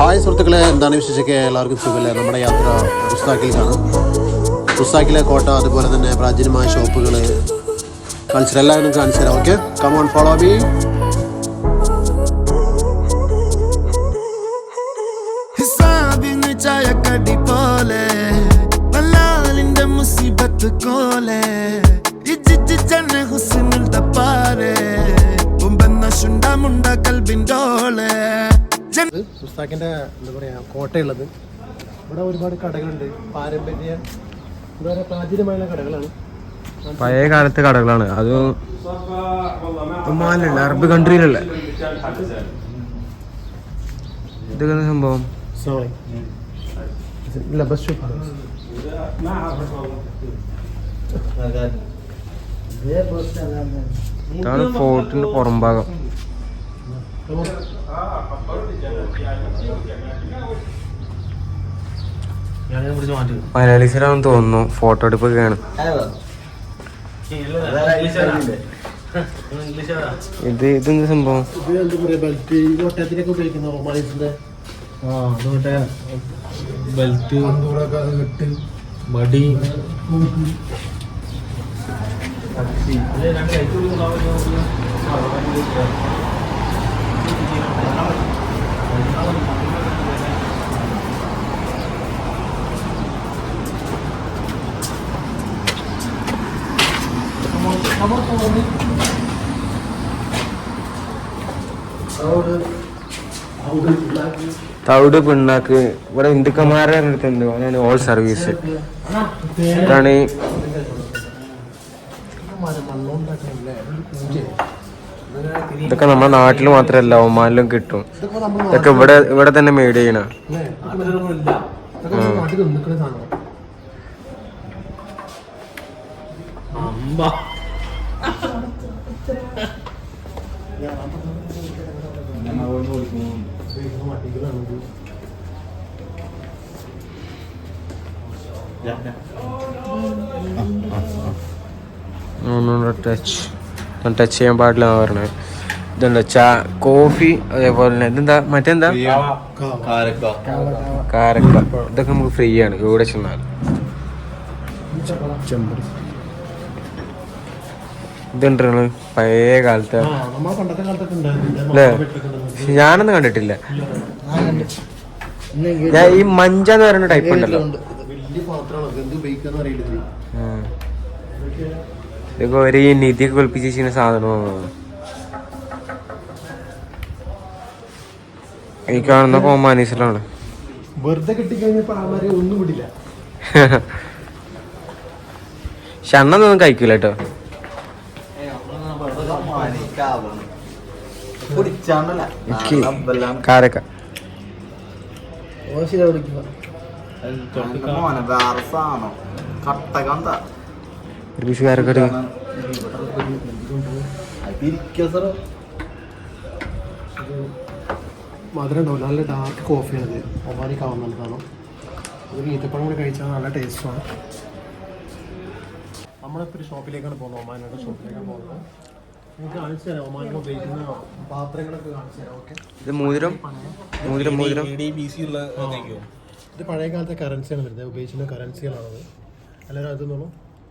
Hi സുഹൃത്തുക്കളെ എന്താണ് വിശേഷിക്കുക എല്ലാവർക്കും സുഖമില്ല? നമ്മുടെ യാത്ര പുസ്താക്കിലേക്കാണ് പുസ്താക്കിലെ കോട്ട അതുപോലെ തന്നെ പ്രാചീനമായ ഷോപ്പുകൾ കൾച്ചർ എല്ലാവരും കാണിച്ചു തരാം. ഓക്കെ കമോൺ ഫോളോ ബി ചായക്കടി പോലെ വല്ലാലിന്റെ മുസീബത്ത് കോലെ ബൊമ്പെന്ന ശുണ്ട മുണ്ട പുസ്താക്കിന്റെ എന്താ പറയുക കോട്ടയുള്ളത്. ഇവിടെ ഒരുപാട് കടകളുണ്ട്. പാരമ്പര്യ എന്താ പറയാ പ്രാചീനമായ കടകളാണ്. പഴയ കാലത്തെ കടകളാണ്. അത് ഒമാനിലുള്ള അറബ് കൺട്രിയിലല്ല? ഇതൊക്കെ സംഭവം? ഇതാണ് ഫോർട്ടിന്റെ പുറം ഭാഗം മലയാളീസിലാണെന്ന് തോന്നുന്നു. ഫോട്ടോ എടുപ്പ് ഇത് ഇതെന്താ സംഭവം? ബെൽറ്റ് മടി ഉപയോഗിക്കുന്ന റൊമാനീസിന്റെ ആ അതുകൊണ്ട് ബെൽറ്റ് പന്തൂറൊക്കെ ഇട്ട് മടി തവിട് പിണ്ണാക്ക്. ഇവിടെ ഹിന്ദുക്കന്മാരുടെ അടുത്തുണ്ട് അതാണ് ഓൾ സർവീസ് ഇതാണ് ഇതൊക്കെ നമ്മുടെ നാട്ടിൽ മാത്രമല്ല ഒമാനിലും കിട്ടും ഇതൊക്കെ ഇവിടെ ഇവിടെ തന്നെ മെയ്ഡ് ചെയ്യണ ടച്ച് ടച്ച് ചെയ്യാൻ പാടില്ല എന്ന് പറഞ്ഞത് ഇതുണ്ട്? ചാ കോഫി അതേപോലെ തന്നെ. ഇതെന്താ? മറ്റെന്താ? കാരക്ക. ഇതൊക്കെ നമുക്ക് ഫ്രീ ആണ്. ഇവിടെ ചെന്നാൽ ഇതുണ്ട് പഴയ കാലത്തെ. അല്ലേ? ഞാനൊന്നും കണ്ടിട്ടില്ല. ഞാൻ ഈ മഞ്ച എന്ന് പറയുന്ന ടൈപ്പ് ഉണ്ടല്ലോ. ഇതൊക്കെ ഒരു നിധിയൊക്കെ കൊൽപ്പിച്ച് വെച്ചിരുന്ന സാധനമാണ്? ഈ കാണുന്ന കോമാനീസിലാണ് വെറുതെ കിട്ടിക്കഴിഞ്ഞപ്പോ ആമാര് ഒന്നും വിടില്ല. ഷണ്ണൊന്നും കഴിക്കൂല കേട്ടോ. കാരക്ക. ഒരു എടുക്ക. മധുരം ഉണ്ടാവില്ല നല്ല ഡാർക്ക് കോഫിയാണിത് ഒമാനി കാവുന്ന നല്ലതാണ് ഒരു ഈത്തപ്പഴം കൂടി കഴിച്ചാൽ നല്ല ടേസ്റ്റാണ് നമ്മളിപ്പോൾ ഒരു ഷോപ്പിലേക്കാണ് പോകുന്നത്. ഒമാനിയുടെ ഷോപ്പിലേക്കാണ് പോകുന്നത്. നിങ്ങൾക്ക് കാണിച്ചു തരാം. ഒമാനിൽ ഉപയോഗിക്കുന്ന പാത്രങ്ങളൊക്കെ കാണിച്ചു തരാം. ഓക്കെ ഇത് മോതിരം? മോതിരം മോതിരം? ഇത് പഴയ കാലത്തെ കറൻസിയാണ് വരുന്നത്. ഉപയോഗിക്കുന്ന കറൻസികളാണത് എല്ലാവരും അത് നോളൂ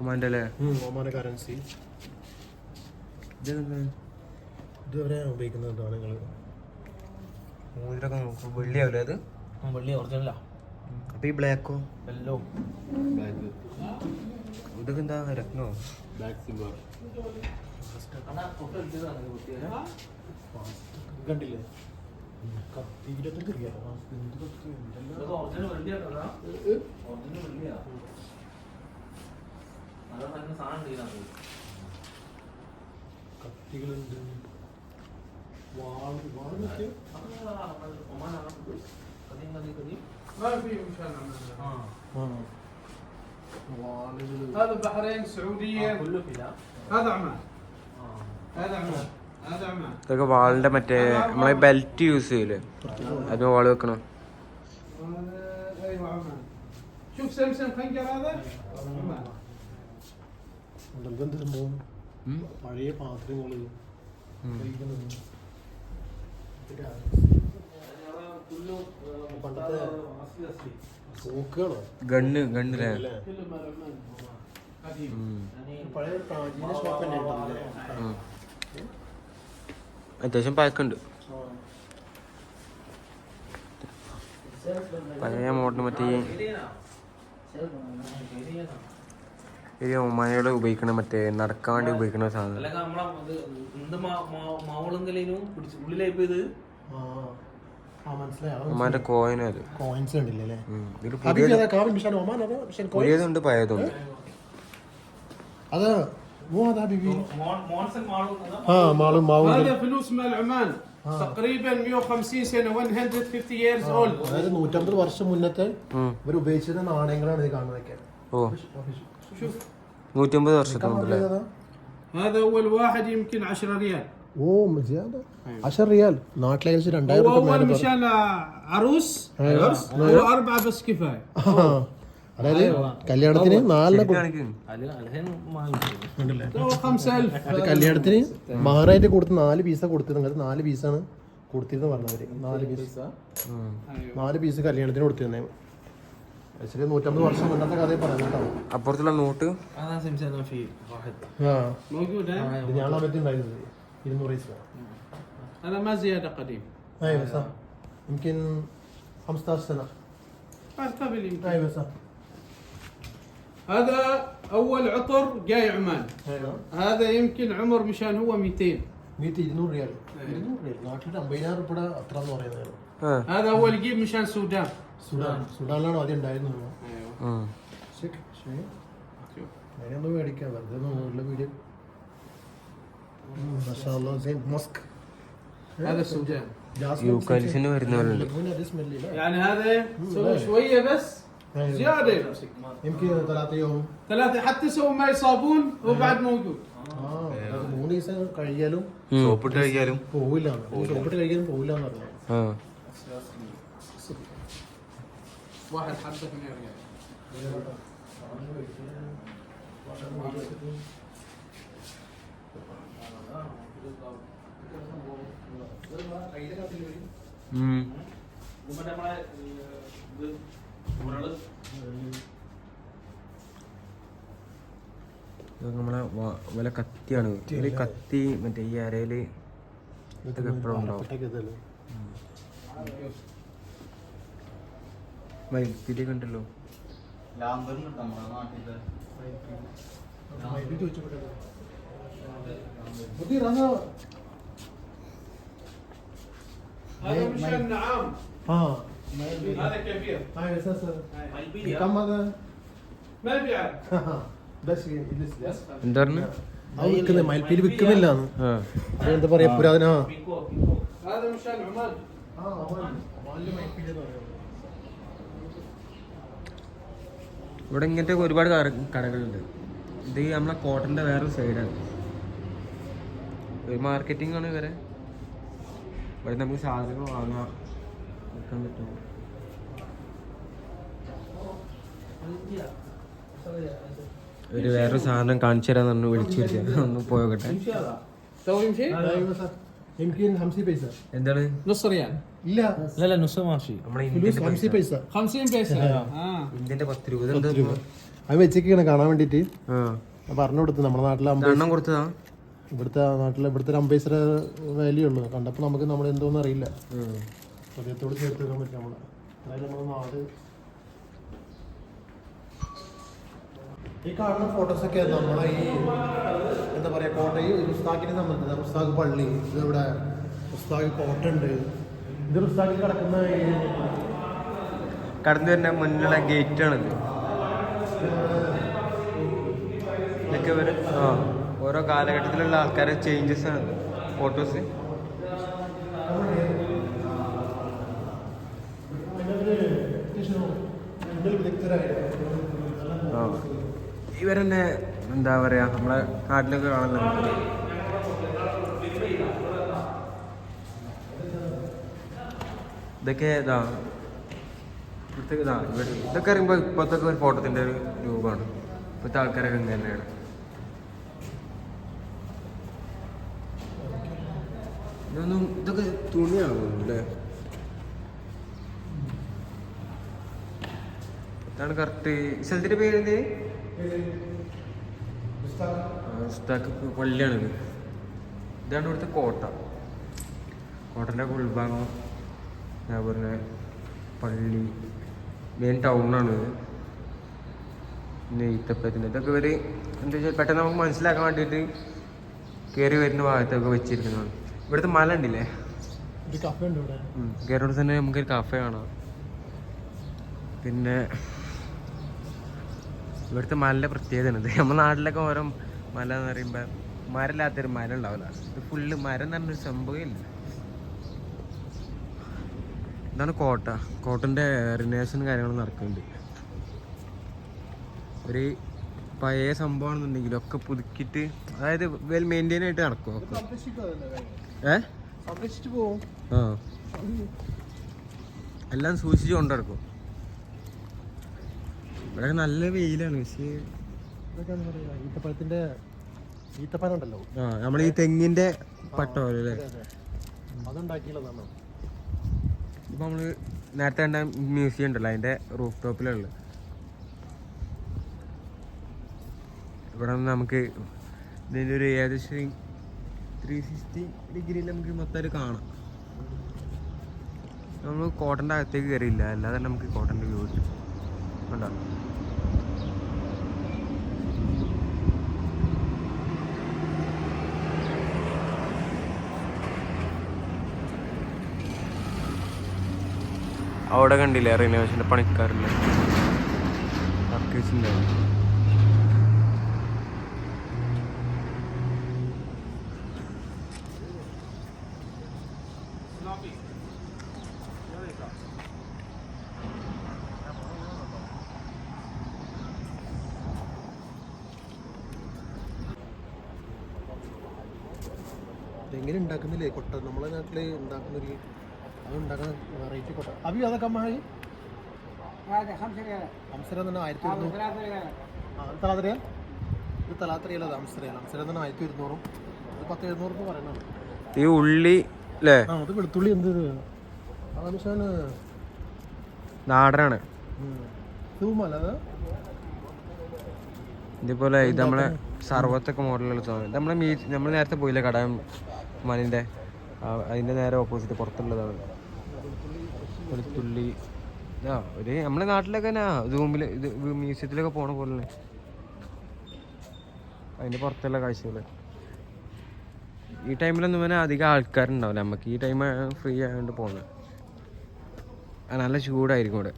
ഒമാന്റെ അല്ലേ? ഒമാന കറൻസി ഇതെന്താ? ഇതുവരെ ഉപയോഗിക്കുന്നതാണ് നിങ്ങൾ മോതിരമൊക്കെ നോക്കും. വെള്ളിയാവില്ലേ അത്? വെള്ളി ഒറിജിനലാ അപ്പൊ ഈ ബ്ലാക്കോ? എല്ലോ ഇതൊക്കെ എന്താ രത്നോ? കണ്ടില്ലേ? കത്തിയിലൊക്കെ അറിയാം എന്ത് കത്തി എന്തെല്ലാം ഒറിജിനൽ വെള്ളിയാ ഒറിജിനൽ വെള്ളിയാ അതാണ് സാധനം ചെയ്യുന്നത് കത്തികളുണ്ട് വാൾ വാൾ നോക്കിയേ വാളുകൾ هذا البحرين سعودية هذا عمان هذا عمان هذا عمان ഇതൊക്കെ വാളിന്റെ മറ്റേ നമ്മളെ ബെൽറ്റ് യൂസ് ചെയ്യൂലേ അത് വാള് വെക്കണം هذا ايوه عمان شوف سمسم خنجر هذا عمان എന്തെന്ത് സംഭവം പഴയ പാത്രങ്ങൾ തന്നെ ഉണ്ടല്ലേ അത്യാവശ്യം പഴക്കുണ്ട് പഴയ മോഡൽ മറ്റേ ഈ ഈ ഒമാനകൾ ഉപയോഗിക്കണ മറ്റേ നടക്കാൻ വേണ്ടി ഉപയോഗിക്കണ സാധനം അല്ലെങ്കിൽ നമ്മളെ ഇത് എന്ത് മാവളെങ്കിലും പിടിച്ച് ഉള്ളിലായിപ്പോ ഇത് ആ മനസ്സിലായി ഒമാന്റെ കോയിനും അത് കോയിൻസ് ഉണ്ടല്ലേ അല്ലേ ഉം. ഇതില് അബി പുതിയത് ഏതാ കാവിൻ മിഷൻ ഒമാൻ അതോ മിഷൻ കോയിൻ പുതിയതുണ്ട് പഴയതുണ്ട് അതാ മോ അതാ ബിബി മോൺസൺ മാളും ആ മാളും മാവും هذا فلوس مال عمان تقريبا 150 سنه 150 years old അതായത് നൂറ്റമ്പത് വർഷം മുന്നത്തെ ഉം. ഇവർ ഉപയോഗിച്ചിരുന്ന നാണയങ്ങളാണ് ഇത് കാണുന്നതൊക്കെ ഓ നൂറ്റമ്പത് വർഷത്തിന് മുമ്പല്ലേ هذا اول واحد يمكن 10 ريال ഓ മജിയാദ അഷർ റിയാൽ നാട്ടിലെ ഏകദേശം രണ്ടായിരം هو രൂപ اول മേലെ പറ- مشان عروس أيوة. عرس هو اربعه بس كفايه ആ, അതായത് കല്യാണത്തിന് നാലിനെ കൊടു- കാണിക്കും അത് അലഹൻ വാങ്ങിച്ചു ഉണ്ടല്ലേ هو 5000 അത് കല്യാണത്തിന് മഹാറായിട്ട് കൊടുത്ത് നാല് പീസ കൊടുത്തിരുന്നത് നാല് പീസാണ് കൊടുത്തിരുന്നത് പറഞ്ഞവര് നാല് പീസ് നാല് പീസ് കല്യാണത്തിന് കൊടുത്തിരുന്നേ ആക്ച്വലി നൂറ്റമ്പത് വർഷം മുന്നത്തെ കഥയെ പറഞ്ഞു കേട്ടോ അപ്പുറത്തുള്ള നോട്ട് انا سمسنا في واحد ആ موجود ها ഇത് ഞാൻ പറ്റുണ്ടായിരുന്നത് ഇരുന്നൂറ് പൈസ هذا ما زياده قديم ايوه صح يمكن 15 سنه هذا قبل يمكن ايوه صح هذا اول عطر جاي عمان ايوه هذا يمكن عمر مشان هو 200 മീറ്റ് ഇരുന്നൂറ് റിയാൽ ഇരുന്നൂറ് റിയാൽ നാട്ടിൽ അമ്പതിനായിരം ഉൾപ്പെടെ അത്ര എന്ന് പറയുന്നത് ആ هذا اول جيب مشان سودان സുഡാൻ സുഡാനിലാണ് ആദ്യം ഉണ്ടായിരുന്നത് ايوه ഉം. ശരി, ശരി. അതിനൊന്നും മേടിക്കാം വെറുതെ മുകളിലെ വീഡിയോ മഷാല്ലാ സെയിം മസ്ക് هذا السودان യൂക്കാലിസിന് വരുന്ന പോലെ ഉണ്ട് يعني هذا سوي شويه بس أيوة. زياده يمسك يمكن ثلاثة يوم ثلاثه حتى سووا ماي صابون هو بعد موجود ആ അത് മൂന്ന് ദിവസം കഴിയാലും സോപ്പിട്ട് കഴിക്കാലും പോവില്ല സോപ്പിട്ട് കഴിക്കാനും പോവില്ല എന്ന് പറഞ്ഞു ആ واحد حبه 2 ريال ഉം. മറ്റേ നമ്മളെ ഇത് ഉരുള് ഇതൊക്കെ നമ്മളെ വ- വല കത്തിയാണ് ഇതില് കത്തി മറ്റേ ഈ അരയില് ഇതൊക്കെ എപ്പോഴും ഉണ്ടാവും വൈദ്യുതി ഉണ്ടല്ലോ ലാന്തറിനുണ്ട് നമ്മുടെ നാട്ടിലെ مدير انا هذا مشان نعام اه هذا كبير هاي اساسا മൽപ്പീലിയ كم هذا؟ ما بيعرف بس يجلس لي എന്താ പറഞ്ഞു അത് വിൽക്കുന്നത് മയിൽപ്പീലി വിൽക്കുന്നില്ലാന്ന് ആ എന്താ പറയാ പുരാതന ആ. പിക്കോ പിക്കോ هذا مشان عمان ആ, അവൻ വലിയ മയിൽപ്പീലി എന്ന് പറയുന്നത്. ഇവിടെ ഇങ്ങനത്തെ ഒരുപാട് കടകളുണ്ട്. ഇത് നമ്മളെ കോട്ടന്റെ വേറെ സൈഡാണ് ഒരു മാർക്കറ്റിംഗ് ആണ് ഇവരെ. ഇവിടെ നമുക്ക് സാധനങ്ങൾ വാങ്ങാം. വിൽക്കാൻ പറ്റും ഒരു വേറൊരു സാധനം കാണിച്ചു തരാന്ന് പറഞ്ഞു വിളിച്ചു വിളിച്ചു ഒന്ന് പോയോക്കട്ടെ എനിക്ക് ഹംസി പൈസ. എന്താണ്? നുസറിയാൻ ഇല്ല. അല്ലല്ല നുസമാഷി നമ്മുടെ ഫിലൂസ് ഹംസി ഇന്ത്യൻ ആ. ഇന്ത്യന്റെ പത്ത് രൂപ ഇതെന്താ അത് വെച്ചേക്കാണ് കാണാൻ വേണ്ടിയിട്ട്. ആ. പറഞ്ഞു കൊടുത്തു. നമ്മുടെ നാട്ടിലെ ഇത് കൊടുത്തതാ? ഇവിടുത്തെ നാട്ടിലെ ഇവിടുത്തെ ഒരു അമ്പൈസർ വാല്യൂ ഉള്ളു കണ്ടപ്പോൾ നമുക്ക് നമ്മൾ എന്തോന്നും അറിയില്ല ഹൃദയത്തോട് ചേർത്ത് വെക്കാൻ പറ്റും നമ്മളെ. അതായത് നമ്മുടെ നാട് ഈ കാണുന്ന ഫോട്ടോസ് ഒക്കെ നമ്മളെ ഈ എന്താ പറയാ കോട്ടയം ഉസ്താഖിനെ സംബന്ധിച്ച് ഉസ്താഖ് പള്ളി ഇതിവിടെ ഉസ്താഖ് കോട്ട ഉണ്ട്. ഇത് ഉസ്താഖിൽ കിടക്കുന്ന കടന്നു വരുന്ന മുന്നിലുള്ള ഗേറ്റ് ആണിത്. ഇതൊക്കെ ഇവർ ആ ഓരോ കാലഘട്ടത്തിലുള്ള ആൾക്കാരെ ചേഞ്ചസ് ആണ് ഫോട്ടോസ് ആ ഇവരെന്നെ എന്താ പറയാ നമ്മളെ നാട്ടിലൊക്കെ കാണുന്നുണ്ട്. ഇതൊക്കെ ഇതാ ഇവിടുത്തെ ഇതാ ഇവിടെ ഇതൊക്കെ അറിയുമ്പോൾ ഇപ്പോഴത്തെ ഒരു ഫോട്ടോത്തിന്റെ ഒരു രൂപമാണ്. ഇപ്പോഴത്തെ ആൾക്കാരൊക്കെ ഇങ്ങനെ തന്നെയാണ്. ഇതൊന്നും ഇതൊക്കെ തുണിയാണോ അല്ലേ ഇതാണ് കറക്റ്റ് സ്ഥലത്തിന്റെ പേര് എന്ത് പള്ളിയാണിത് ഇതാണ് ഇവിടുത്തെ കോട്ട. കോട്ടന്റെ ഉൾഭാഗം അതേപോലെ പള്ളി മെയിൻ ടൗണാണ് പിന്നെ ഈത്തപ്പത്തിന്. ഇതൊക്കെ ഇവർ എന്താ വെച്ചാൽ പെട്ടെന്ന് നമുക്ക് മനസ്സിലാക്കാൻ വേണ്ടിയിട്ട് കയറി വരുന്ന ഭാഗത്തൊക്കെ വെച്ചിരിക്കുന്നതാണ്. ഇവിടുത്തെ മല ഉണ്ടില്ലേ? കയറോട് തന്നെ നമുക്കൊരു കഫേ കാണാം. പിന്നെ ഇവിടുത്തെ മലയുടെ പ്രത്യേകത ഇത് നമ്മുടെ നാട്ടിലൊക്കെ ഓരോ മല എന്ന് പറയുമ്പോൾ മരമില്ലാത്തൊരു മരം ഉണ്ടാവില്ല. ഇത് ഫുള്ള് മരം എന്ന് പറഞ്ഞൊരു സംഭവമേ ഇല്ല. ഇതാണ് കോട്ട. കോട്ടന്റെ റിനേഷൻ കാര്യങ്ങൾ നടക്കുന്നുണ്ട്. ഒരു പഴയ സംഭവമാണെന്നുണ്ടെങ്കിലും ഒക്കെ പുതുക്കിയിട്ട് അതായത് വെൽ മെയിന്റെയിൻ ആയിട്ട് നടക്കും ഒക്കെ? ഏ? ആ. എല്ലാം സൂക്ഷിച്ച് കൊണ്ടു നടക്കും. ഇവിടെ നല്ല വെയിലാണ് പക്ഷേ ഇതൊക്കെ എന്താ പറയുക ഈത്തപ്പഴത്തിന്റെ ഈത്തപ്പഴം ഉണ്ടല്ലോ ആ നമ്മൾ ഈ തെങ്ങിന്റെ പട്ട പോലെ അല്ലേ അതുണ്ടാക്കിയുള്ളതാണ് ഇപ്പൊ നമ്മൾ നേരത്തെ കണ്ട മ്യൂസിയം ഉണ്ടല്ലോ അതിന്റെ റൂഫ് ടോപ്പിലുള്ള ഇവിടെ നിന്ന് നമുക്ക് ഇതിന്റെ ഒരു ഏകദേശം ത്രീ സിക്സ്റ്റി ഡിഗ്രിയിൽ നമുക്ക് മൊത്തം കാണാം. നമ്മൾ കോട്ടന്റെ അകത്തേക്ക് കയറിയില്ല അല്ലാതെ നമുക്ക് കോട്ടന്റെ വ്യൂ കിട്ടും. കണ്ടോ അവിടെ കണ്ടില്ലേ റിനോവേഷന്റെ പണിക്കാരില്ലേ വർക്കേഴ്സിന്റെ എങ്ങനെ ഉണ്ടാക്കുന്നില്ലേ? കൊട്ട നമ്മളെ നാട്ടിൽ ഉണ്ടാക്കുന്നൊരു അത് ഉണ്ടാക്കുന്ന വെറൈറ്റി കൊട്ട. അവി അതൊക്കെ അമ്മായി അംസരം തന്നെ ആയിരത്തി ഒരുന്നൂറ്. ആ ഇത് തലാത്തറിയ ഇത് തലാത്തറിയല്ല അത് അംസരയല്ല അംസരം തന്നെ ആയിരത്തി ഒരുന്നൂറും. ഇത് പത്ത് എഴുന്നൂറ് എന്ന് പറയുന്നത്. ഈ ഉള്ളി അല്ലേ ആ അത് വെളുത്തുള്ളി എന്ത് നാടനാണ്. തൂമല്ല ഇതേപോലെ ഇത് നമ്മളെ സർവത്തൊക്കെ മോഡലുള്ള സാധനം. നമ്മളെ മീ നമ്മൾ നേരത്തെ പോയില്ലേ കട? മലിന്റെ അതിന്റെ നേരെ ഓപ്പോസിറ്റ് പുറത്തുള്ളതാണ്. വെളുത്തുള്ളി ആ ഒരു നമ്മുടെ നാട്ടിലൊക്കെ തന്നെ റൂമിൽ ഇത് മ്യൂസിയത്തിലൊക്കെ പോണ പോലെ അതിന്റെ പുറത്തുള്ള കാഴ്ചകൾ. ഈ ടൈമിലൊന്നും പിന്നെ അധികം ആൾക്കാരുണ്ടാവില്ല. നമുക്ക് ഈ ടൈം ഫ്രീ ആയതുകൊണ്ട് പോകുന്നത് നല്ല ചൂടായിരിക്കും ഇവിടെ